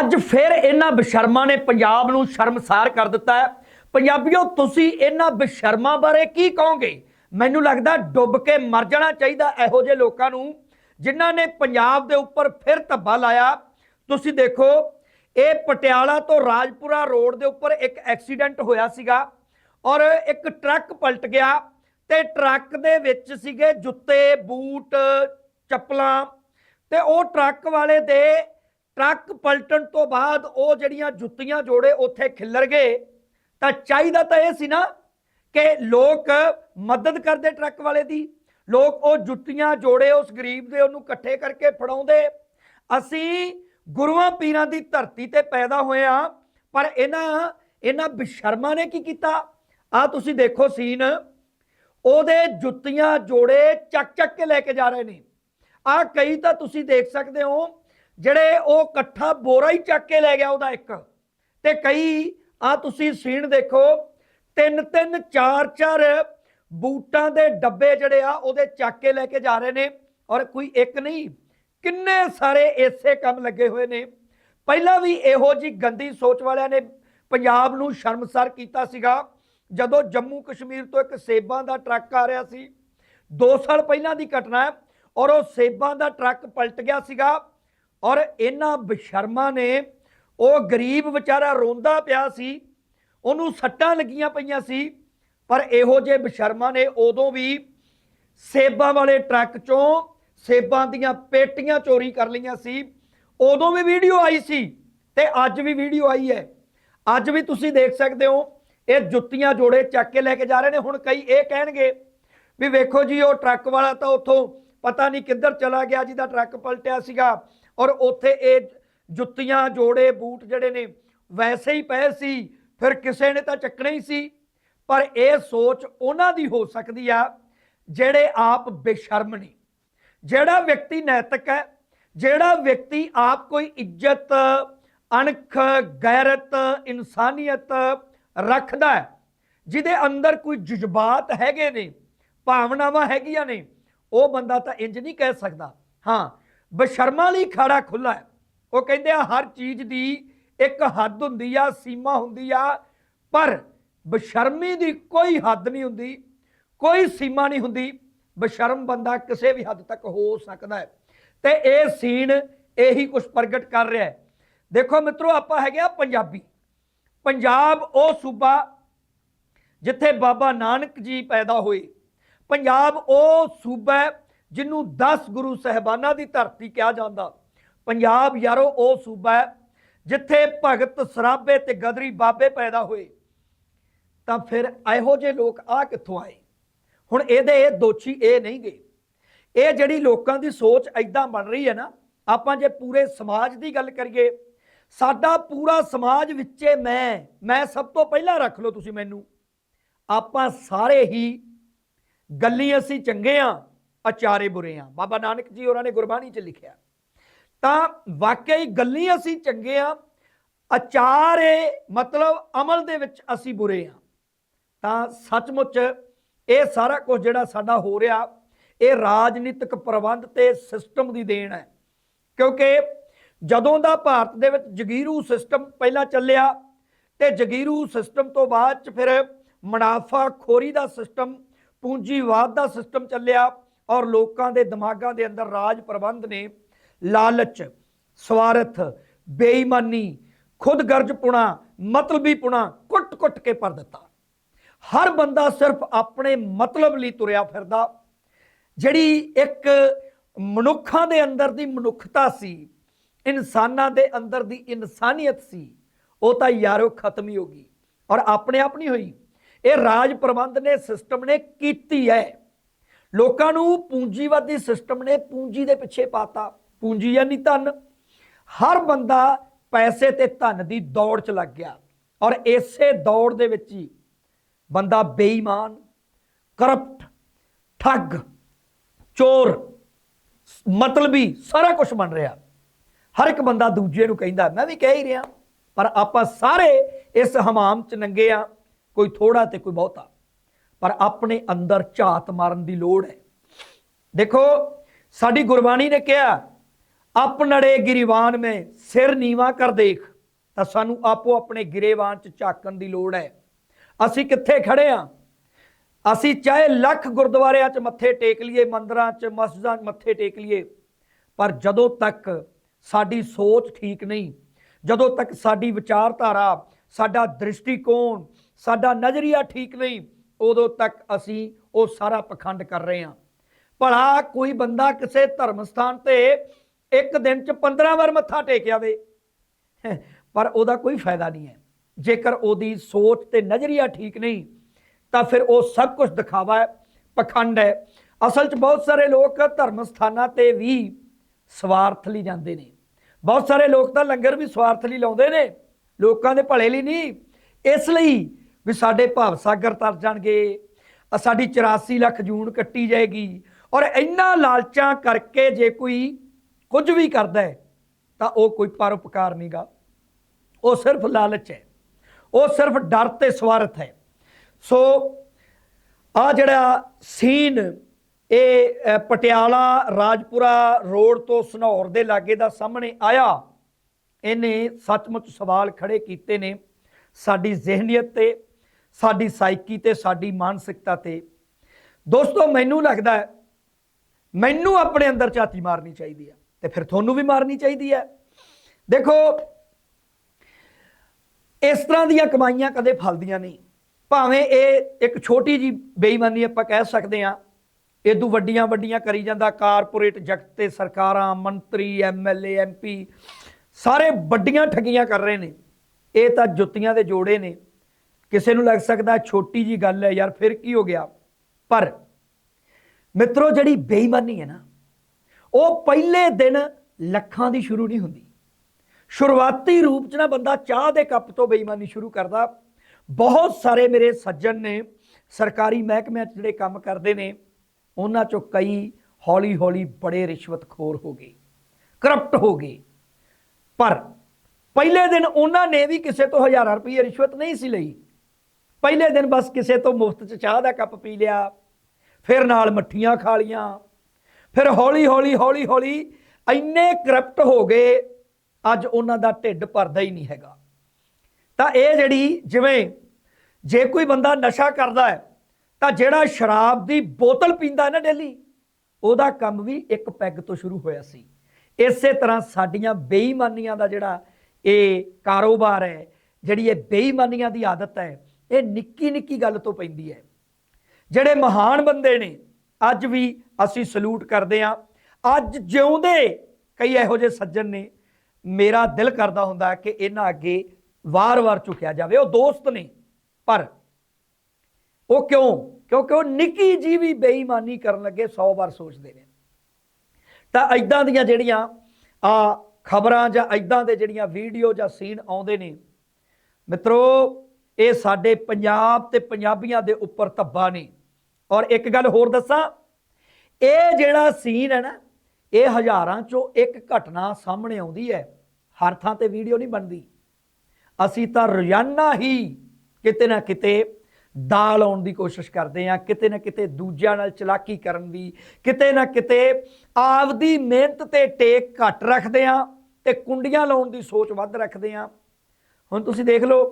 ਅੱਜ ਫਿਰ ਇਹਨਾਂ ਬਸ਼ਰਮਾਂ ਨੇ ਪੰਜਾਬ ਨੂੰ ਸ਼ਰਮਸਾਰ ਕਰ ਦਿੱਤਾ ਹੈ। ਪੰਜਾਬੀਓ, ਤੁਸੀਂ ਇਹਨਾਂ ਬਸ਼ਰਮਾਂ ਬਾਰੇ ਕੀ ਕਹੋਗੇ? ਮੈਨੂੰ ਲੱਗਦਾ ਡੁੱਬ ਕੇ ਮਰ ਜਾਣਾ ਚਾਹੀਦਾ ਇਹੋ ਜਿਹੇ ਲੋਕਾਂ ਨੂੰ, ਜਿਨ੍ਹਾਂ ਨੇ ਪੰਜਾਬ ਦੇ ਉੱਪਰ ਫਿਰ ਧੱਬਾ ਲਾਇਆ। ਤੁਸੀਂ ਦੇਖੋ, ਇਹ ਪਟਿਆਲਾ ਤੋਂ ਰਾਜਪੁਰਾ ਰੋਡ ਦੇ ਉੱਪਰ ਇੱਕ ਐਕਸੀਡੈਂਟ ਹੋਇਆ ਸੀਗਾ ਔਰ ਇੱਕ ਟਰੱਕ ਪਲਟ ਗਿਆ ਤੇ ਟਰੱਕ ਦੇ ਵਿੱਚ ਸੀਗੇ ਜੁੱਤੇ, ਬੂਟ, ਚੱਪਲਾਂ ਤੇ ਉਹ ਟਰੱਕ ਵਾਲੇ ਦੇ ਟਰੱਕ ਪਲਟਣ ਤੋਂ ਬਾਅਦ ਉਹ ਜਿਹੜੀਆਂ ਜੁੱਤੀਆਂ ਜੋੜੇ ਉੱਥੇ ਖਿੱਲਰ ਗਏ, ਤਾਂ ਚਾਹੀਦਾ ਤਾਂ ਇਹ ਸੀ ਨਾ ਕਿ ਲੋਕ ਮਦਦ ਕਰਦੇ ਟਰੱਕ ਵਾਲੇ ਦੀ। ਲੋਕ ਉਹ ਜੁੱਤੀਆਂ ਜੋੜੇ ਉਸ ਗਰੀਬ ਦੇ ਉਹਨੂੰ ਇਕੱਠੇ ਕਰਕੇ ਫੜਾਉਂਦੇ। ਅਸੀਂ ਗੁਰੂਆਂ ਪੀਰਾਂ ਦੀ ਧਰਤੀ ਤੇ ਪੈਦਾ ਹੋਏ ਆ ਪਰ ਇਹਨਾਂ ਇਹਨਾਂ ਬਿਸ਼ਰਮਾਂ ਨੇ ਕੀ ਕੀਤਾ? ਆ ਤੁਸੀਂ ਦੇਖੋ ਸੀਨ। ਉਹਦੇ ਜੁੱਤੀਆਂ ਜੋੜੇ ਚੱਕ ਚੱਕ ਕੇ ਲੈ ਕੇ ਜਾ ਰਹੇ ਨੇ। ਆ ਕਈ ਤਾਂ ਤੁਸੀਂ ਦੇਖ ਸਕਦੇ ਹੋ ਜਿਹੜੇ ਉਹ ਇਕੱਠਾ ਬੋਰਾ ਹੀ ਚੱਕ ਕੇ ਲੈ ਗਿਆ ਉਹਦਾ ਇੱਕ। ਤੇ ਕਈ ਆ ਤੁਸੀਂ ਸੀਣ ਦੇਖੋ, ਤਿੰਨ ਤਿੰਨ ਚਾਰ ਚਾਰ ਬੂਟਾਂ ਦੇ ਡੱਬੇ ਜਿਹੜੇ ਆ ਉਹਦੇ ਚੱਕ ਕੇ ਲੈ ਕੇ ਜਾ ਰਹੇ ਨੇ। ਔਰ ਕੋਈ ਇੱਕ ਨਹੀਂ, ਕਿੰਨੇ ਸਾਰੇ ਇਸੇ ਕੰਮ ਲੱਗੇ ਹੋਏ ਨੇ। ਪਹਿਲਾਂ ਵੀ ਇਹੋ ਜੀ ਗੰਦੀ ਸੋਚ ਵਾਲਿਆਂ ਨੇ ਪੰਜਾਬ ਨੂੰ ਸ਼ਰਮਸਾਰ ਕੀਤਾ ਸੀਗਾ। ਜਦੋਂ ਜੰਮੂ ਕਸ਼ਮੀਰ ਤੋਂ ਇੱਕ ਸੇਬਾਂ ਦਾ ਟਰੱਕ ਆ ਰਿਹਾ ਸੀ 2 ਸਾਲ ਪਹਿਲਾਂ ਦੀ ਘਟਨਾ ਹੈ, ਔਰ ਉਹ ਸੇਬਾਂ ਦਾ ਟਰੱਕ ਪਲਟ ਗਿਆ ਸੀਗਾ। ਔਰ ਇਹਨਾਂ ਬਸ਼ਰਮਾਂ ਨੇ, ਉਹ ਗਰੀਬ ਵਿਚਾਰਾ ਰੋਂਦਾ ਪਿਆ ਸੀ, ਉਹਨੂੰ ਸੱਟਾਂ ਲੱਗੀਆਂ ਪਈਆਂ ਸੀ, ਪਰ ਇਹੋ ਜਿਹੇ ਬਸ਼ਰਮਾਂ ਨੇ ਉਦੋਂ ਵੀ ਸੇਬਾਂ ਵਾਲੇ ਟਰੱਕ ਚੋਂ ਸੇਬਾਂ ਦੀਆਂ ਪੇਟੀਆਂ ਚੋਰੀ ਕਰ ਲਈਆਂ ਸੀ। ਉਦੋਂ ਵੀ ਵੀਡੀਓ ਆਈ ਸੀ ਤੇ ਅੱਜ ਵੀ ਵੀਡੀਓ ਆਈ ਹੈ। ਅੱਜ ਵੀ ਤੁਸੀਂ ਦੇਖ ਸਕਦੇ ਹੋ, ਇਹ ਜੁੱਤੀਆਂ ਜੋੜੇ ਚੱਕ ਕੇ ਲੈ ਕੇ ਜਾ ਰਹੇ ਨੇ। ਹੁਣ ਕਈ ਇਹ ਕਹਿਣਗੇ ਵੀ ਵੇਖੋ ਜੀ, ਉਹ ਟਰੱਕ ਵਾਲਾ ਤਾਂ ਉੱਥੋਂ ਪਤਾ ਨਹੀਂ ਕਿੱਧਰ ਚਲਾ ਗਿਆ, ਜਿਹਦਾ ਟਰੱਕ ਪਲਟਿਆ ਸੀਗਾ। ਔਰ ਉੱਥੇ ਇਹ ਜੁੱਤੀਆਂ, ਜੋੜੇ, ਬੂਟ ਜਿਹੜੇ ਨੇ, ਵੈਸੇ ਹੀ ਪਏ ਸੀ, ਫਿਰ ਕਿਸੇ ਨੇ ਤਾਂ ਚੱਕਣੇ ਹੀ ਸੀ। ਪਰ ਇਹ ਸੋਚ ਉਹਨਾਂ ਦੀ ਹੋ ਸਕਦੀ ਆ, ਜਿਹੜੇ ਆਪ ਬੇਸ਼ਰਮ ਨੇ। ਜਿਹੜਾ ਵਿਅਕਤੀ ਨੈਤਿਕ ਹੈ, ਜਿਹੜਾ ਵਿਅਕਤੀ ਆਪ ਕੋਈ ਇੱਜ਼ਤ, ਅਣਖ, ਗੈਰਤ, ਇਨਸਾਨੀਅਤ ਰੱਖਦਾ ਹੈ, ਜਿਹਦੇ ਅੰਦਰ ਕੋਈ ਜਜ਼ਬਾਤ ਹੈਗੇ ਨੇ, ਭਾਵਨਾਵਾਂ ਹੈਗੀਆਂ ਨੇ, ਉਹ ਬੰਦਾ ਤਾਂ ਇੰਜ ਨਹੀਂ ਕਹਿ ਸਕਦਾ। ਹਾਂ ਬਸ਼ਰਮਾਂ ਲਈ ਖਾੜਾ ਖੁੱਲਾ ਹੈ। ਉਹ ਕਹਿੰਦੇ ਆ, ਹਰ ਚੀਜ਼ ਦੀ ਇੱਕ ਹੱਦ ਹੁੰਦੀ ਆ, ਸੀਮਾ ਹੁੰਦੀ ਆ, ਪਰ ਬਸ਼ਰਮੀ ਦੀ ਕੋਈ ਹੱਦ ਨਹੀਂ ਹੁੰਦੀ, ਕੋਈ ਸੀਮਾ ਨਹੀਂ ਹੁੰਦੀ। ਬਸ਼ਰਮ ਬੰਦਾ ਕਿਸੇ ਵੀ ਹੱਦ ਤੱਕ ਹੋ ਸਕਦਾ ਹੈ। ਤੇ ਇਹ ਸੀਨ ਇਹੀ ਕੁਝ ਪ੍ਰਗਟ ਕਰ ਰਿਹਾ ਹੈ। ਦੇਖੋ ਮਿੱਤਰੋ, ਆਪਾਂ ਹੈਗੇ ਆ ਪੰਜਾਬੀ। ਪੰਜਾਬ ਉਹ ਸੂਬਾ ਜਿੱਥੇ ਬਾਬਾ ਨਾਨਕ ਜੀ ਪੈਦਾ ਹੋਏ। ਪੰਜਾਬ ਉਹ ਸੂਬਾ ਜਿਹਨੂੰ 10 ਗੁਰੂ ਸਹਿਬਾਨਾਂ ਦੀ ਧਰਤੀ ਕਿਹਾ ਜਾਂਦਾ। ਪੰਜਾਬ ਯਾਰੋ ਉਹ ਸੂਬਾ ਹੈ ਜਿੱਥੇ ਭਗਤ ਸਰਾਬੇ ਤੇ ਗਦਰੀ ਬਾਬੇ ਪੈਦਾ ਹੋਏ। ਤਾਂ ਫਿਰ ਇਹੋ ਜਿਹੇ ਲੋਕ ਆ ਕਿੱਥੋਂ ਆਏ? ਹੁਣ ਇਹਦੇ ਇਹ ਦੋਸ਼ੀ ਇਹ ਨਹੀਂ ਗਏ। ਇਹ ਜਿਹੜੀ ਲੋਕਾਂ ਦੀ ਸੋਚ ਐਦਾਂ ਬਣ ਰਹੀ ਹੈ ਨਾ, ਆਪਾਂ ਜੇ ਪੂਰੇ ਸਮਾਜ ਦੀ ਗੱਲ ਕਰੀਏ, ਸਾਡਾ ਪੂਰਾ ਸਮਾਜ ਵਿੱਚੇ ਮੈਂ ਮੈਂ ਸਭ ਤੋਂ ਪਹਿਲਾਂ ਰੱਖ ਲਓ ਤੁਸੀਂ ਮੈਨੂੰ। ਆਪਾਂ ਸਾਰੇ ਹੀ ਗੱਲੀ ਅਸੀਂ ਚੰਗੇ ਆ ਅਚਾਰੇ ਬੁਰੇ ਆ। ਬਾਬਾ ਨਾਨਕ ਜੀ ਉਹਨਾਂ ਨੇ ਗੁਰਬਾਣੀ 'ਚ ਲਿਖਿਆ। ਤਾਂ ਵਾਕਈ ਗੱਲੀ ਅਸੀਂ ਚੰਗੇ ਆ। ਅਚਾਰੇ ਮਤਲਬ ਅਮਲ ਦੇ ਵਿੱਚ ਅਸੀਂ ਬੁਰੇ ਆ। ਤਾਂ ਸੱਚਮੁੱਚ ਇਹ ਸਾਰਾ ਕੁਝ ਜਿਹੜਾ ਸਾਡਾ ਹੋ ਰਿਹਾ, ਇਹ ਰਾਜਨੀਤਿਕ ਪ੍ਰਬੰਧ ਤੇ ਸਿਸਟਮ ਦੀ ਦੇਣ ਹੈ। ਕਿਉਂਕਿ ਜਦੋਂ ਦਾ ਭਾਰਤ ਦੇ ਵਿੱਚ ਜਗੀਰੂ ਸਿਸਟਮ ਪਹਿਲਾਂ ਚੱਲਿਆ ਤੇ ਜਗੀਰੂ ਸਿਸਟਮ ਤੋਂ ਬਾਅਦ ਚ ਫਿਰ ਮੁਨਾਫਾਖੋਰੀ ਦਾ ਸਿਸਟਮ ਪੂੰਜੀਵਾਦ ਦਾ ਸਿਸਟਮ ਚੱਲਿਆ। ਔਰ ਲੋਕਾਂ ਦੇ ਦਿਮਾਗਾਂ ਦੇ ਅੰਦਰ ਰਾਜ ਪ੍ਰਬੰਧ ਨੇ ਲਾਲਚ, ਸਵਾਰਥ, ਬੇਈਮਾਨੀ, ਖੁਦਗਰਜ਼ਪੁਣਾ, ਮਤਲਬੀਪੁਣਾ ਕੁੱਟ-ਕੁੱਟ ਕੇ ਭਰ ਦਿੱਤਾ। ਹਰ ਬੰਦਾ ਸਿਰਫ ਆਪਣੇ ਮਤਲਬ ਲਈ ਤੁਰਿਆ ਫਿਰਦਾ। ਜਿਹੜੀ ਇੱਕ ਮਨੁੱਖਾਂ ਦੇ ਅੰਦਰ ਦੀ ਮਨੁੱਖਤਾ ਸੀ, ਇਨਸਾਨਾਂ ਦੇ ਅੰਦਰ ਦੀ ਇਨਸਾਨੀਅਤ ਸੀ, ਉਹ ਤਾਂ ਯਾਰੋ ਖਤਮ ਹੀ ਹੋ ਗਈ। ਔਰ ਆਪਣੇ ਆਪ ਨਹੀਂ ਹੋਈ। ਇਹ ਰਾਜ ਪ੍ਰਬੰਧ ਨੇ, ਸਿਸਟਮ ਨੇ ਕੀਤੀ ਹੈ। ਲੋਕਾਂ ਨੂੰ ਪੂੰਜੀਵਾਦੀ ਸਿਸਟਮ ਨੇ ਪੂੰਜੀ ਦੇ ਪਿੱਛੇ ਪਾਤਾ। ਪੂੰਜੀ ਯਾਨੀ ਧਨ। ਹਰ ਬੰਦਾ ਪੈਸੇ ਤੇ ਧਨ ਦੀ ਦੌੜ 'ਚ ਲੱਗ ਗਿਆ। ਔਰ ਇਸੇ ਦੌੜ ਦੇ ਵਿੱਚ ਹੀ ਬੰਦਾ ਬੇਈਮਾਨ ਕਰਪਟ ਠੱਗ, ਚੋਰ, ਮਤਲਬੀ ਸਾਰਾ ਕੁਝ ਬਣ ਰਿਹਾ। ਹਰ ਇੱਕ ਬੰਦਾ ਦੂਜੇ ਨੂੰ ਕਹਿੰਦਾ, ਮੈਂ ਵੀ ਕਹਿ ਹੀ ਰਿਹਾ, ਪਰ ਆਪਾਂ ਸਾਰੇ ਇਸ ਹਮਾਮ 'ਚ ਨੰਗੇ ਆ ਕੋਈ ਥੋੜਾ ਤੇ ਕੋਈ ਬਹੁਤਾ। ਪਰ ਆਪਣੇ ਅੰਦਰ ਝਾਤ ਮਾਰਨ ਦੀ ਲੋੜ ਹੈ। ਦੇਖੋ, ਸਾਡੀ ਗੁਰਬਾਣੀ ਨੇ ਕਿਹਾ ਆਪਨੜੇ ਗਿਰੀਵਾਨ ਮੈਂ ਸਿਰ ਨੀਵਾ ਕਰ ਦੇਖ, ਤਾਂ ਸਾਨੂੰ ਆਪੋ ਆਪਣੇ ਗਿਰੇਵਾਨ ਚ ਝਾਕਣ ਦੀ ਲੋੜ ਹੈ। ਅਸੀਂ ਕਿੱਥੇ ਖੜੇ ਆ? ਅਸੀਂ ਚਾਹੇ ਲੱਖ ਗੁਰਦੁਆਰਿਆਂ 'ਚ ਮੱਥੇ ਟੇਕ ਲਈਏ, ਮੰਦਰਾਂ 'ਚ, ਮਸਜਿਦਾਂ 'ਚ ਮੱਥੇ ਟੇਕ ਲਈਏ, ਪਰ ਜਦੋਂ ਤੱਕ ਸਾਡੀ ਸੋਚ ਠੀਕ ਨਹੀਂ, ਜਦੋਂ ਤੱਕ ਸਾਡੀ ਵਿਚਾਰਧਾਰਾ, ਸਾਡਾ ਦ੍ਰਿਸ਼ਟੀਕੋਣ, ਸਾਡਾ ਨਜ਼ਰੀਆ ਠੀਕ ਨਹੀਂ ਉਦੋਂ ਤੱਕ ਅਸੀਂ ਉਹ ਸਾਰਾ ਪਖੰਡ ਕਰ ਰਹੇ ਹਾਂ। ਭਲਾ ਕੋਈ ਬੰਦਾ ਕਿਸੇ ਧਰਮ ਸਥਾਨ ਤੇ ਇੱਕ ਦਿਨ 'ਚ 15 ਵਾਰ ਮੱਥਾ ਟੇਕ ਆਵੇ, ਪਰ ਉਹਦਾ ਕੋਈ ਫਾਇਦਾ ਨਹੀਂ ਹੈ। ਜੇਕਰ ਉਹਦੀ ਸੋਚ ਤੇ ਨਜ਼ਰੀਆ ਠੀਕ ਨਹੀਂ, ਤਾਂ ਫਿਰ ਉਹ ਸਭ ਕੁਝ ਦਿਖਾਵਾ ਹੈ, ਪਖੰਡ ਹੈ। ਅਸਲ 'ਚ ਬਹੁਤ ਸਾਰੇ ਲੋਕ ਧਰਮ ਸਥਾਨਾਂ ਤੇ ਵੀ ਸਵਾਰਥ ਲਈ ਜਾਂਦੇ ਨੇ। ਬਹੁਤ ਸਾਰੇ ਲੋਕ ਤਾਂ ਲੰਗਰ ਵੀ ਸਵਾਰਥ ਲਈ ਲਾਉਂਦੇ ਨੇ। ਲੋਕਾਂ ਦੇ ਭਲੇ ਲਈ ਨਹੀਂ, ਇਸ ਲਈ ਵੀ ਸਾਡੇ ਭਾਵ ਸਾਗਰ ਤਰ ਜਾਣਗੇ ਸਾਡੀ 84 ਲੱਖ ਜੂਨ ਕੱਟੀ ਜਾਏਗੀ। ਔਰ ਇੰਨਾ ਲਾਲਚਾਂ ਕਰਕੇ ਜੇ ਕੋਈ ਕੁਝ ਵੀ ਕਰਦਾ ਹੈ, ਤਾਂ ਉਹ ਕੋਈ ਪਰਉਪਕਾਰ ਨਹੀਂਗਾ ਉਹ ਸਿਰਫ ਲਾਲਚ ਹੈ। ਉਹ ਸਿਰਫ ਡਰ ਤੇ ਸਵਾਰਥ ਹੈ। ਸੋ ਆ ਜਿਹੜਾ ਸੀਨ, ਇਹ ਪਟਿਆਲਾ ਰਾਜਪੁਰਾ ਰੋਡ ਤੋਂ ਸਨੌਰ ਦੇ ਲਾਗੇ ਦਾ ਸਾਹਮਣੇ ਆਇਆ, ਇਹਨੇ ਸੱਚਮੁੱਚ ਸਵਾਲ ਖੜੇ ਕੀਤੇ ਨੇ ਸਾਡੀ ਜ਼ਿਹਨੀਅਤ ਤੇ। ਸਾਡੀ ਸਾਈਕੀ ਤੇ ਸਾਡੀ ਮਾਨਸਿਕਤਾ ਤੇ। ਦੋਸਤੋ, ਮੈਨੂੰ ਲੱਗਦਾ ਹੈ, ਮੈਨੂੰ ਆਪਣੇ ਅੰਦਰ ਝਾਤੀ ਮਾਰਨੀ ਚਾਹੀਦੀ ਹੈ ਤੇ ਫਿਰ ਤੁਹਾਨੂੰ ਵੀ ਮਾਰਨੀ ਚਾਹੀਦੀ ਹੈ। ਦੇਖੋ, ਇਸ ਤਰ੍ਹਾਂ ਦੀਆਂ ਕਮਾਈਆਂ ਕਦੇ ਫਲਦੀਆਂ ਨਹੀਂ। ਭਾਵੇਂ ਇਹ ਇੱਕ ਛੋਟੀ ਜੀ ਬੇਈਮਾਨੀ ਆਪਾਂ ਕਹਿ ਸਕਦੇ ਹਾਂ ਇਦੋਂ ਵੱਡੀਆਂ ਵੱਡੀਆਂ ਕਰੀ ਜਾਂਦਾ, ਕਾਰਪੋਰੇਟ ਜਗਤ ਤੇ ਸਰਕਾਰਾਂ, ਮੰਤਰੀ ਐਮਐਲਏ ਐਮਪੀ ਸਾਰੇ ਵੱਡੀਆਂ ਠੱਗੀਆਂ ਕਰ ਰਹੇ ਨੇ। ਇਹ ਤਾਂ ਜੁੱਤੀਆਂ ਦੇ ਜੋੜੇ ਨੇ। ਕਿਸੇ ਨੂੰ ਲੱਗ ਸਕਦਾ ਛੋਟੀ ਜੀ ਗੱਲ ਹੈ, ਯਾਰ ਫਿਰ ਕੀ ਹੋ ਗਿਆ? ਪਰ ਮਿੱਤਰੋ, ਜਿਹੜੀ ਬੇਈਮਾਨੀ ਹੈ ਨਾ, ਉਹ ਪਹਿਲੇ ਦਿਨ ਲੱਖਾਂ ਦੀ ਸ਼ੁਰੂ ਨਹੀਂ ਹੁੰਦੀ। ਸ਼ੁਰੂਆਤੀ ਰੂਪ 'ਚ ਨਾ ਬੰਦਾ ਚਾਹ ਦੇ ਕੱਪ ਤੋਂ ਬੇਈਮਾਨੀ ਸ਼ੁਰੂ ਕਰਦਾ। ਬਹੁਤ ਸਾਰੇ ਮੇਰੇ ਸੱਜਣ ਨੇ, ਸਰਕਾਰੀ ਮਹਿਕਮਿਆਂ 'ਚ ਜਿਹੜੇ ਕੰਮ ਕਰਦੇ ਨੇ, ਉਹਨਾਂ 'ਚੋਂ ਕਈ ਹੌਲੀ ਹੌਲੀ ਬੜੇ ਰਿਸ਼ਵਤਖੋਰ ਹੋ ਗਏ ਕਰਪਟ ਹੋ ਗਏ। ਪਰ ਪਹਿਲੇ ਦਿਨ ਉਹਨਾਂ ਨੇ ਵੀ ਕਿਸੇ ਤੋਂ ਹਜ਼ਾਰਾਂ ਰੁਪਏ ਰਿਸ਼ਵਤ ਨਹੀਂ ਸੀ ਲਈ। ਪਹਿਲੇ ਦਿਨ ਬਸ ਕਿਸੇ ਤੋਂ ਮੁਫਤ 'ਚ ਚਾਹ ਦਾ ਕੱਪ ਪੀ ਲਿਆ, ਫਿਰ ਨਾਲ ਮੱਠੀਆਂ ਖਾ ਲੀਆਂ, ਫਿਰ ਹੌਲੀ ਹੌਲੀ ਹੌਲੀ ਹੌਲੀ ਇੰਨੇ ਕਰਪਟ ਹੋ ਗਏ, ਅੱਜ ਉਹਨਾਂ ਦਾ ਢਿੱਡ ਭਰਦਾ ਹੀ ਨਹੀਂ ਹੈਗਾ। ਤਾਂ ਇਹ ਜਿਹੜੀ ਜਿਵੇਂ ਜੇ ਕੋਈ ਬੰਦਾ ਨਸ਼ਾ ਕਰਦਾ ਹੈ, ਤਾਂ ਜਿਹੜਾ ਸ਼ਰਾਬ ਦੀ ਬੋਤਲ ਪੀਂਦਾ ਹੈ ਨਾ ਡੇਲੀ, ਉਹਦਾ ਕੰਮ ਵੀ ਇੱਕ ਪੈਗ ਤੋਂ ਸ਼ੁਰੂ ਹੋਇਆ ਸੀ। ਇਸੇ ਤਰ੍ਹਾਂ ਸਾਡੀਆਂ ਬੇਈਮਾਨੀਆਂ ਦਾ ਜਿਹੜਾ ਇਹ ਕਾਰੋਬਾਰ ਹੈ, ਜਿਹੜੀ ਇਹ ਬੇਈਮਾਨੀਆਂ ਦੀ ਆਦਤ ਹੈ ਇਹ ਨਿੱਕੀ ਨਿੱਕੀ ਗੱਲ ਤੋਂ ਪੈਂਦੀ ਹੈ। ਜਿਹੜੇ ਮਹਾਨ ਬੰਦੇ ਨੇ, ਅੱਜ ਵੀ ਅਸੀਂ ਸਲੂਟ ਕਰਦੇ ਹਾਂ। ਅੱਜ ਜਿਉਂਦੇ ਕਈ ਇਹੋ ਜਿਹੇ ਸੱਜਣ ਨੇ। ਮੇਰਾ ਦਿਲ ਕਰਦਾ ਹੁੰਦਾ ਕਿ ਇਹਨਾਂ ਅੱਗੇ ਵਾਰ-ਵਾਰ ਝੁਕਿਆ ਜਾਵੇ। ਉਹ ਦੋਸਤ ਨੇ, ਪਰ ਉਹ ਕਿਉਂ? ਕਿਉਂਕਿ ਉਹ ਨਿੱਕੀ ਜੀ ਵੀ ਬੇਈਮਾਨੀ ਕਰਨ ਲੱਗੇ 100 ਵਾਰ ਸੋਚਦੇ ਨੇ। ਤਾਂ ਐਦਾਂ ਦੀਆਂ ਜਿਹੜੀਆਂ ਆ ਖਬਰਾਂ ਜਾਂ ਐਦਾਂ ਦੇ ਜਿਹੜੀਆਂ ਵੀਡੀਓ ਜਾਂ ਸੀਨ ਆਉਂਦੇ ਨੇ, ਮਿੱਤਰੋ ਇਹ ਸਾਡੇ ਪੰਜਾਬ ਤੇ ਪੰਜਾਬੀਆਂ ਦੇ ਉੱਪਰ ਧੱਬਾ ਨੇ ਔਰ ਇੱਕ ਗੱਲ ਹੋਰ ਦੱਸਾਂ, ਇਹ ਜਿਹੜਾ ਸੀਨ ਹੈ ਨਾ, ਇਹ ਹਜ਼ਾਰਾਂ ਚੋਂ ਇੱਕ ਘਟਨਾ ਸਾਹਮਣੇ ਆਉਂਦੀ ਹੈ। ਹਰ ਥਾਂ ਤੇ ਵੀਡੀਓ ਨਹੀਂ ਬਣਦੀ। ਅਸੀਂ ਤਾਂ ਰੋਜ਼ਾਨਾ ਹੀ ਕਿਤੇ ਨਾ ਕਿਤੇ ਦਾਲ ਆਉਣ ਦੀ ਕੋਸ਼ਿਸ਼ ਕਰਦੇ ਹਾਂ, ਕਿਤੇ ਨਾ ਕਿਤੇ ਦੂਜਿਆਂ ਨਾਲ ਚਲਾਕੀ ਕਰਨ ਦੀ, ਕਿਤੇ ਨਾ ਕਿਤੇ ਆਪਦੀ ਮਿਹਨਤ ਤੇ ਟੇਕ ਘੱਟ ਰੱਖਦੇ ਹਾਂ ਤੇ ਕੁੰਡੀਆਂ ਲਾਉਣ ਦੀ ਸੋਚ ਵੱਧ ਰੱਖਦੇ ਹਾਂ। ਹੁਣ ਤੁਸੀਂ ਦੇਖ ਲਓ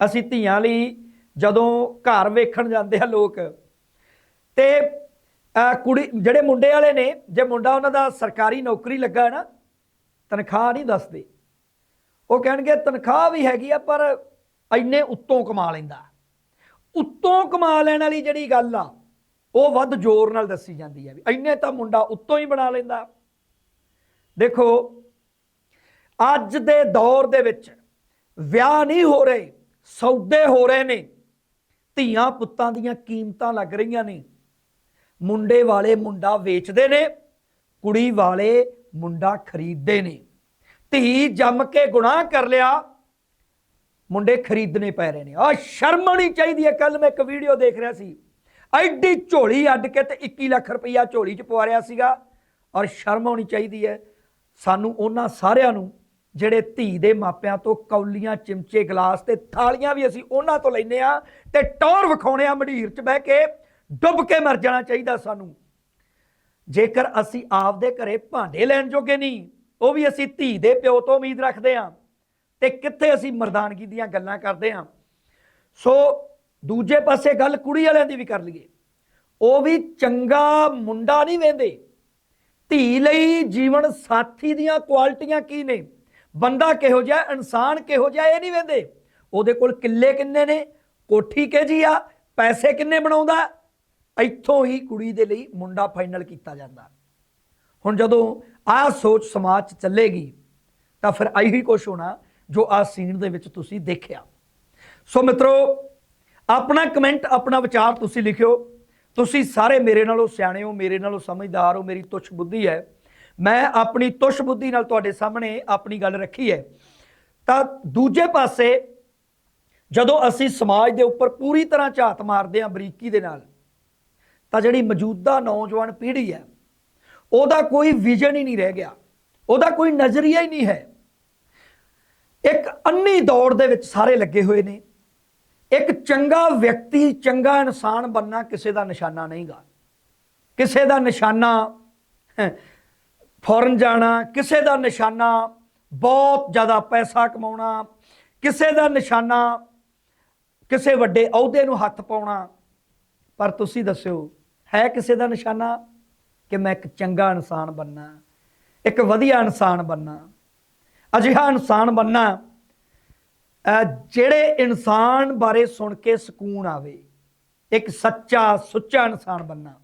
ਅਸੀਂ ਧੀਆਂ ਲਈ ਜਦੋਂ ਘਰ ਵੇਖਣ ਜਾਂਦੇ ਆ ਲੋਕ, ਤੇ ਕੁੜੀ, ਜਿਹੜੇ ਮੁੰਡੇ ਵਾਲੇ ਨੇ, ਜੇ ਮੁੰਡਾ ਉਹਨਾਂ ਦਾ ਸਰਕਾਰੀ ਨੌਕਰੀ ਲੱਗਾ ਹੈ ਨਾ, ਤਨਖਾਹ ਨਹੀਂ ਦੱਸਦੇ। ਉਹ ਕਹਿਣਗੇ, ਤਨਖਾਹ ਵੀ ਹੈਗੀ ਆ, ਪਰ ਇੰਨੇ ਉੱਤੋਂ ਕਮਾ ਲੈਂਦਾ। ਉੱਤੋਂ ਕਮਾ ਲੈਣ ਵਾਲੀ ਜਿਹੜੀ ਗੱਲ ਆ, ਉਹ ਵੱਧ ਜ਼ੋਰ ਨਾਲ ਦੱਸੀ ਜਾਂਦੀ ਹੈ ਵੀ ਇੰਨੇ ਤਾਂ ਮੁੰਡਾ ਉੱਤੋਂ ਹੀ ਬਣਾ ਲੈਂਦਾ। ਦੇਖੋ, ਅੱਜ ਦੇ ਦੌਰ ਦੇ ਵਿੱਚ ਵਿਆਹ ਨਹੀਂ ਹੋ ਰਹੇ ਸੌਦੇ ਹੋ ਰਹੇ ਨੇ। ਧੀਆਂ ਪੁੱਤਾਂ ਦੀਆਂ ਕੀਮਤਾਂ ਲੱਗ ਰਹੀਆਂ ਨੇ। ਮੁੰਡੇ ਵਾਲੇ ਮੁੰਡਾ ਵੇਚਦੇ ਨੇ, ਕੁੜੀ ਵਾਲੇ ਮੁੰਡਾ ਖਰੀਦਦੇ ਨੇ। ਧੀ ਜੰਮ ਕੇ ਗੁਨਾਹ ਕਰ ਲਿਆ, ਮੁੰਡੇ ਖਰੀਦਣੇ ਪੈ ਰਹੇ ਨੇ। ਆ ਸ਼ਰਮ ਆਉਣੀ ਚਾਹੀਦੀ ਹੈ। ਕੱਲ ਮੈਂ ਇੱਕ ਵੀਡੀਓ ਦੇਖ ਰਿਹਾ ਸੀ। ਐਡੀ ਝੋਲੀ ਅੱਡ ਕੇ ਤੇ 21 ਲੱਖ ਰੁਪਈਆ ਝੋਲੀ 'ਚ ਪਵਾ ਰਿਆ ਸੀਗਾ। ਔਰ ਸ਼ਰਮ ਆਉਣੀ ਚਾਹੀਦੀ ਹੈ। ਸਾਨੂੰ ਉਹਨਾਂ ਸਾਰਿਆਂ ਨੂੰ ਜਿਹੜੇ ਧੀ ਦੇ ਮਾਪਿਆਂ ਤੋਂ ਕੌਲੀਆਂ, ਚਿਮਚੇ, ਗਲਾਸ ਤੇ ਥਾਲੀਆਂ ਵੀ ਅਸੀਂ ਉਹਨਾਂ ਤੋਂ ਲੈਨੇ ਆ ਤੇ ਟੌਰ ਵਿਖਾਉਣੇ ਆ ਮਢੀਰ 'ਚ ਬਹਿ ਕੇ, ਡੁੱਬ ਕੇ ਮਰ ਜਾਣਾ ਚਾਹੀਦਾ ਸਾਨੂੰ। ਜੇਕਰ ਅਸੀਂ ਆਪਦੇ ਘਰੇ ਭਾਂਡੇ ਲੈਣ ਜੋਗੇ ਨਹੀਂ, ਉਹ ਵੀ ਅਸੀਂ ਧੀ ਦੇ ਪਿਓ ਤੋਂ ਉਮੀਦ ਰੱਖਦੇ ਹਾਂ ਤੇ ਕਿੱਥੇ ਅਸੀਂ ਮਰਦਾਨਗੀ ਦੀਆਂ ਗੱਲਾਂ ਕਰਦੇ ਹਾਂ। ਸੋ ਦੂਜੇ ਪਾਸੇ ਗੱਲ ਕੁੜੀ ਵਾਲਿਆਂ ਦੀ ਵੀ ਕਰ ਲਈਏ। ਉਹ ਵੀ ਚੰਗਾ ਮੁੰਡਾ ਨਹੀਂ ਵੇਂਦੇ। ਧੀ ਲਈ ਜੀਵਨ ਸਾਥੀ ਦੀਆਂ ਕੁਆਲਿਟੀਆਂ ਕੀ ਨੇ? ਬੰਦਾ ਕਿਹੋ ਜਿਹਾ, ਇਨਸਾਨ ਕਿਹੋ ਜਿਹਾ, ਇਹ ਨਹੀਂ ਵੇਂਦੇ ਉਹਦੇ ਕੋਲ ਕਿੱਲੇ ਕਿੰਨੇ ਨੇ, ਕੋਠੀ ਕਿ ਜੀ ਆ, ਪੈਸੇ ਕਿੰਨੇ ਬਣਾਉਂਦਾ, ਇੱਥੋਂ ਹੀ ਕੁੜੀ ਦੇ ਲਈ ਮੁੰਡਾ ਫਾਈਨਲ ਕੀਤਾ ਜਾਂਦਾ। ਹੁਣ ਜਦੋਂ ਆਹ ਸੋਚ ਸਮਾਜ 'ਚ ਚੱਲੇਗੀ, ਤਾਂ ਫਿਰ ਆਹੀ ਕੁਛ ਹੋਣਾ ਜੋ ਆਹ ਸੀਨ ਦੇ ਵਿੱਚ ਤੁਸੀਂ ਦੇਖਿਆ। ਸੋ ਮਿੱਤਰੋ, ਆਪਣਾ ਕਮੈਂਟ ਆਪਣਾ ਵਿਚਾਰ ਤੁਸੀਂ ਲਿਖਿਓ। ਤੁਸੀਂ ਸਾਰੇ ਮੇਰੇ ਨਾਲੋਂ ਸਿਆਣੇ ਹੋ, ਮੇਰੇ ਨਾਲੋਂ ਸਮਝਦਾਰ ਹੋ, ਮੇਰੀ ਤੁੱਛ ਬੁੱਧੀ ਹੈ। ਮੈਂ ਆਪਣੀ ਤੁਸ਼ ਬੁੱਧੀ ਨਾਲ ਤੁਹਾਡੇ ਸਾਹਮਣੇ ਆਪਣੀ ਗੱਲ ਰੱਖੀ ਹੈ। ਤਾਂ ਦੂਜੇ ਪਾਸੇ ਜਦੋਂ ਅਸੀਂ ਸਮਾਜ ਦੇ ਉੱਪਰ ਪੂਰੀ ਤਰ੍ਹਾਂ ਝਾਤ ਮਾਰਦੇ ਹਾਂ ਬਰੀਕੀ ਦੇ ਨਾਲ, ਤਾਂ ਜਿਹੜੀ ਮੌਜੂਦਾ ਨੌਜਵਾਨ ਪੀੜ੍ਹੀ ਹੈ, ਉਹਦਾ ਕੋਈ ਵਿਜ਼ਨ ਹੀ ਨਹੀਂ ਰਹਿ ਗਿਆ। ਉਹਦਾ ਕੋਈ ਨਜ਼ਰੀਆ ਹੀ ਨਹੀਂ ਹੈ। ਇੱਕ ਅੰਨੀ ਦੌੜ ਦੇ ਵਿੱਚ ਸਾਰੇ ਲੱਗੇ ਹੋਏ ਨੇ। ਇੱਕ ਚੰਗਾ ਵਿਅਕਤੀ ਚੰਗਾ ਇਨਸਾਨ ਬੰਨਾ ਕਿਸੇ ਦਾ ਨਿਸ਼ਾਨਾ ਨਹੀਂਗਾ। ਕਿਸੇ ਦਾ ਨਿਸ਼ਾਨਾ ਫੌਰਨ ਜਾਣਾ, ਕਿਸੇ ਦਾ ਨਿਸ਼ਾਨਾ, ਬਹੁਤ ਜ਼ਿਆਦਾ ਪੈਸਾ ਕਮਾਉਣਾ, ਕਿਸੇ ਦਾ ਨਿਸ਼ਾਨਾ, ਕਿਸੇ ਵੱਡੇ ਅਹੁਦੇ ਨੂੰ ਹੱਥ ਪਾਉਣਾ। ਪਰ ਤੁਸੀਂ ਦੱਸਿਓ, ਹੈ ਕਿਸੇ ਦਾ ਨਿਸ਼ਾਨਾ ਕਿ ਮੈਂ ਇੱਕ ਚੰਗਾ ਇਨਸਾਨ ਬੰਨਾ, ਇੱਕ ਵਧੀਆ ਇਨਸਾਨ ਬੰਨਾ? ਅਜਿਹਾ ਇਨਸਾਨ ਬੰਨਾ ਜਿਹੜੇ ਇਨਸਾਨ ਬਾਰੇ ਸੁਣ ਕੇ ਸਕੂਨ ਆਵੇ, ਇੱਕ ਸੱਚਾ, ਸੁੱਚਾ ਇਨਸਾਨ ਬੰਨਾ।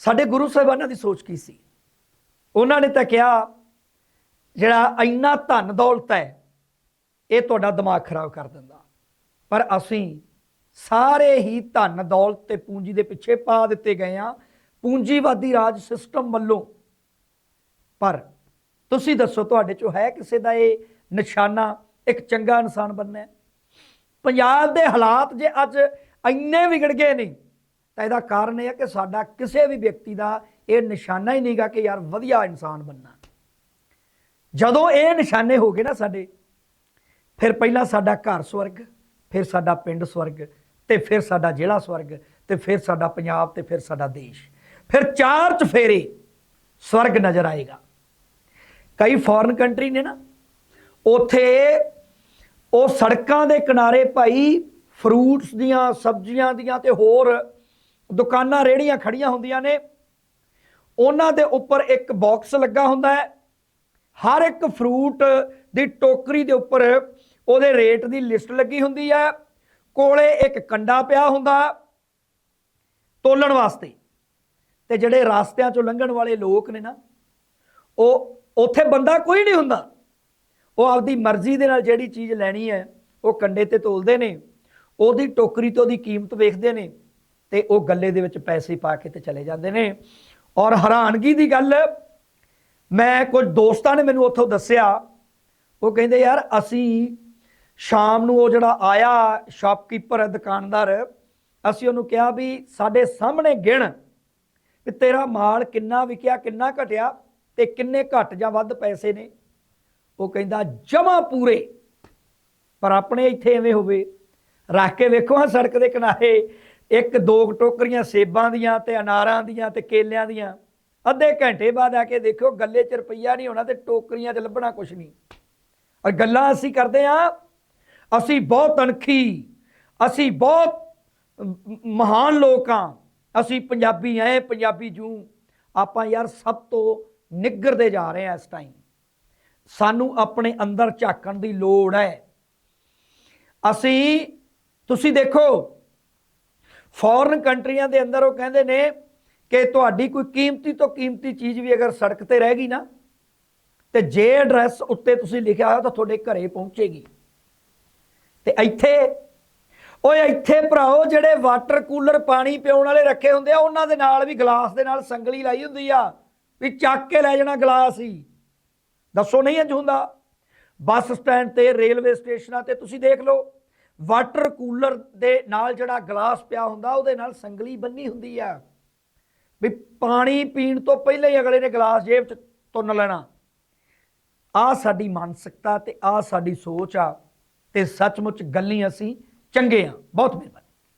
ਸਾਡੇ ਗੁਰੂ ਸਾਹਿਬਾਨਾਂ ਦੀ ਸੋਚ ਕੀ ਸੀ? ਉਹਨਾਂ ਨੇ ਤਾਂ ਕਿਹਾ, ਜਿਹੜਾ ਇੰਨਾ ਧਨ ਦੌਲਤ ਹੈ, ਇਹ ਤੁਹਾਡਾ ਦਿਮਾਗ ਖਰਾਬ ਕਰ ਦਿੰਦਾ। ਪਰ ਅਸੀਂ ਸਾਰੇ ਹੀ ਧਨ ਦੌਲਤ ਤੇ ਪੂੰਜੀ ਦੇ ਪਿੱਛੇ ਪਾ ਦਿੱਤੇ ਗਏ ਆ ਪੂੰਜੀਵਾਦੀ ਰਾਜ ਸਿਸਟਮ ਵੱਲੋਂ। ਪਰ ਤੁਸੀਂ ਦੱਸੋ, ਤੁਹਾਡੇ ਚੋਂ ਹੈ ਕਿਸੇ ਦਾ ਇਹ ਨਿਸ਼ਾਨਾ, ਇੱਕ ਚੰਗਾ ਇਨਸਾਨ ਬਣਨਾ ਪੰਜਾਬ ਦੇ ਹਾਲਾਤ ਜੇ ਅੱਜ ਇੰਨੇ ਵਿਗੜ ਗਏ ਨੇ ਤਾਂ ਇਹਦਾ ਕਾਰਨ ਇਹ ਹੈ ਕਿ ਸਾਡਾ ਕਿਸੇ ਵੀ ਵਿਅਕਤੀ ਦਾ ਇਹ ਨਿਸ਼ਾਨਾ ਹੀ ਨਹੀਂਗਾ ਕਿ ਯਾਰ ਵਧੀਆ ਇਨਸਾਨ ਬਣਨਾ। ਜਦੋਂ ਇਹ ਨਿਸ਼ਾਨੇ ਹੋ ਗਏ ਨਾ ਸਾਡੇ, ਫਿਰ ਪਹਿਲਾਂ ਸਾਡਾ ਘਰ ਸਵਰਗ, ਫਿਰ ਸਾਡਾ ਪਿੰਡ ਸਵਰਗ, ਤੇ ਫਿਰ ਸਾਡਾ ਜ਼ਿਲ੍ਹਾ ਸਵਰਗ, ਤੇ ਫਿਰ ਸਾਡਾ ਪੰਜਾਬ, ਤੇ ਫਿਰ ਸਾਡਾ ਦੇਸ਼। ਫਿਰ ਚਾਰ ਚਫੇਰੇ ਸਵਰਗ ਨਜ਼ਰ ਆਏਗਾ। ਕਈ ਫੋਰਨ ਕੰਟਰੀ ਨੇ ਨਾ, ਉਥੇ ਉਹ ਸੜਕਾਂ ਦੇ ਕਿਨਾਰੇ ਭਾਈ ਫਰੂਟਸ ਦੀਆਂ, ਸਬਜ਼ੀਆਂ ਦੀਆਂ ਤੇ ਹੋਰ ਦੁਕਾਨਾਂ ਰੇੜੀਆਂ ਖੜੀਆਂ ਹੁੰਦੀਆਂ ਨੇ। ਉਹਨਾਂ ਦੇ ਉੱਪਰ ਇੱਕ ਬਾਕਸ ਲੱਗਾ ਹੁੰਦਾ ਹੈ। ਹਰ ਇੱਕ ਫਰੂਟ ਦੀ ਟੋਕਰੀ ਦੇ ਉੱਪਰ ਉਹਦੇ ਰੇਟ ਦੀ ਲਿਸਟ ਲੱਗੀ ਹੁੰਦੀ ਹੈ। ਕੋਲੇ ਇੱਕ ਕੰਡਾ ਪਿਆ ਹੁੰਦਾ ਤੋਲਣ ਵਾਸਤੇ। ਤੇ ਜਿਹੜੇ ਰਾਸਤਿਆਂ ਚੋਂ ਲੰਘਣ ਵਾਲੇ ਲੋਕ ਨੇ ਨਾ, ਉਹ ਉੱਥੇ ਬੰਦਾ ਕੋਈ ਨਹੀਂ ਹੁੰਦਾ। ਉਹ ਆਪਦੀ ਮਰਜ਼ੀ ਦੇ ਨਾਲ ਜਿਹੜੀ ਚੀਜ਼ ਲੈਣੀ ਹੈ, ਉਹ ਕੰਡੇ ਤੇ ਤੋਲਦੇ ਨੇ। ਉਹਦੀ ਟੋਕਰੀ ਤੋਂ ਉਹਦੀ ਕੀਮਤ ਵੇਖਦੇ ਨੇ। ਤੇ ਉਹ ਗੱਲੇ ਦੇ ਵਿੱਚ ਪੈਸੇ ਪਾ ਕੇ ਤੇ ਚਲੇ ਜਾਂਦੇ ਨੇ। ਔਰ ਹੈਰਾਨਗੀ ਦੀ ਗੱਲ, ਮੈਂ ਕੁਝ ਦੋਸਤਾਂ ਨੇ ਮੈਨੂੰ ਉੱਥੋਂ ਦੱਸਿਆ। ਉਹ ਕਹਿੰਦੇ, ਯਾਰ, ਅਸੀਂ ਸ਼ਾਮ ਨੂੰ ਉਹ ਜਿਹੜਾ ਆਇਆ ਸ਼ਾਪਕੀਪਰ, ਦੁਕਾਨਦਾਰ, ਅਸੀਂ ਉਹਨੂੰ ਕਿਹਾ ਵੀ ਸਾਡੇ ਸਾਹਮਣੇ ਗਿਣ ਵੀ ਤੇਰਾ ਮਾਲ ਕਿੰਨਾ ਵਿਕਿਆ, ਕਿੰਨਾ ਘਟਿਆ ਤੇ ਕਿੰਨੇ ਘਟ ਜਾਂ ਵੱਧ ਪੈਸੇ ਨੇ। ਉਹ ਕਹਿੰਦਾ, ਜਮਾ ਪੂਰੇ। ਪਰ ਆਪਣੇ ਇੱਥੇ ਐਵੇਂ ਹੋਵੇ। ਰੱਖ ਕੇ ਵੇਖੋ ਹਾਂ ਸੜਕ ਦੇ ਕਿਨਾਰੇ ਇੱਕ ਦੋ ਟੋਕਰੀਆਂ ਸੇਬਾਂ ਦੀਆਂ ਤੇ ਅਨਾਰਾਂ ਦੀਆਂ ਤੇ ਕੇਲਿਆਂ ਦੀਆਂ। ਅੱਧੇ ਘੰਟੇ ਬਾਅਦ ਆ ਕੇ ਦੇਖਿਓ ਗੱਲੇ 'ਚ ਰੁਪਈਆ ਨਹੀਂ ਹੋਣਾ ਤੇ ਟੋਕਰੀਆਂ 'ਚ ਲੱਭਣਾ ਕੁਛ ਨਹੀਂ। ਔਰ ਗੱਲਾਂ ਅਸੀਂ ਕਰਦੇ ਆ, ਅਸੀਂ ਬਹੁਤ ਅਣਖੀ, ਅਸੀਂ ਬਹੁਤ ਮਹਾਨ ਲੋਕ ਆ, ਅਸੀਂ ਪੰਜਾਬੀ ਐ ਪੰਜਾਬੀ ਜੂ। ਆਪਾਂ ਯਾਰ ਸਭ ਤੋਂ ਨਿੱਗਰਦੇ ਜਾ ਰਹੇ ਆ ਇਸ ਟਾਈਮ ਸਾਨੂੰ ਆਪਣੇ ਅੰਦਰ ਝਾਕਣ ਦੀ ਲੋੜ ਹੈ। ਅਸੀਂ, ਤੁਸੀਂ ਦੇਖੋ ਫੋਰਨ ਕੰਟਰੀਆਂ ਦੇ ਅੰਦਰ ਉਹ ਕਹਿੰਦੇ ਨੇ ਕਿ ਤੁਹਾਡੀ ਕੋਈ ਕੀਮਤੀ ਤੋਂ ਕੀਮਤੀ ਚੀਜ਼ ਵੀ ਅਗਰ ਸੜਕ ਤੇ ਰਹਿ ਗਈ ਨਾ, ਤੇ ਜੇ ਐਡਰੈਸ ਉੱਤੇ ਤੁਸੀਂ ਲਿਖਿਆ ਹੋਇਆ ਤਾਂ ਤੁਹਾਡੇ ਘਰੇ ਪਹੁੰਚੇਗੀ। ਤੇ ਇੱਥੇ, ਓਏ ਇੱਥੇ ਭਰਾਓ, ਜਿਹੜੇ ਵਾਟਰ ਕੂਲਰ ਪਾਣੀ ਪਿਉਣ ਵਾਲੇ ਰੱਖੇ ਹੁੰਦੇ ਆ, ਉਹਨਾਂ ਦੇ ਨਾਲ ਵੀ ਗਲਾਸ ਦੇ ਨਾਲ ਸੰਗਲੀ ਲਾਈ ਹੁੰਦੀ ਆ, ਵੀ ਚੱਕ ਕੇ ਲੈ ਜਾਣਾ ਗਲਾਸ ਹੀ। ਦੱਸੋ ਨਹੀਂ ਇੰਜ ਹੁੰਦਾ? ਬੱਸ ਸਟੈਂਡ ਤੇ, ਰੇਲਵੇ ਸਟੇਸ਼ਨਾਂ ਤੇ ਤੁਸੀਂ ਦੇਖ ਲਓ। ਵਾਟਰ ਕੂਲਰ ਦੇ ਨਾਲ ਜਿਹੜਾ ਗਲਾਸ ਪਿਆ ਹੁੰਦਾ, ਉਹਦੇ ਨਾਲ ਸੰਗਲੀ ਬੰਨੀ ਹੁੰਦੀ ਆ। ਵੀ ਪਾਣੀ ਪੀਣ ਤੋਂ ਪਹਿਲਾਂ ਹੀ ਅਗਲੇ ਨੇ ਗਲਾਸ ਜੇਬ 'ਚ ਤੁੰਨ ਲੈਣਾ। ਆ ਸਾਡੀ ਮਾਨਸਿਕਤਾ ਤੇ ਆ ਸਾਡੀ ਸੋਚ ਆ, ਤੇ ਸੱਚਮੁੱਚ ਗੱਲੀ ਅਸੀਂ ਚੰਗੇ ਆ। ਬਹੁਤ ਮਿਹਰਬਾਨੀ।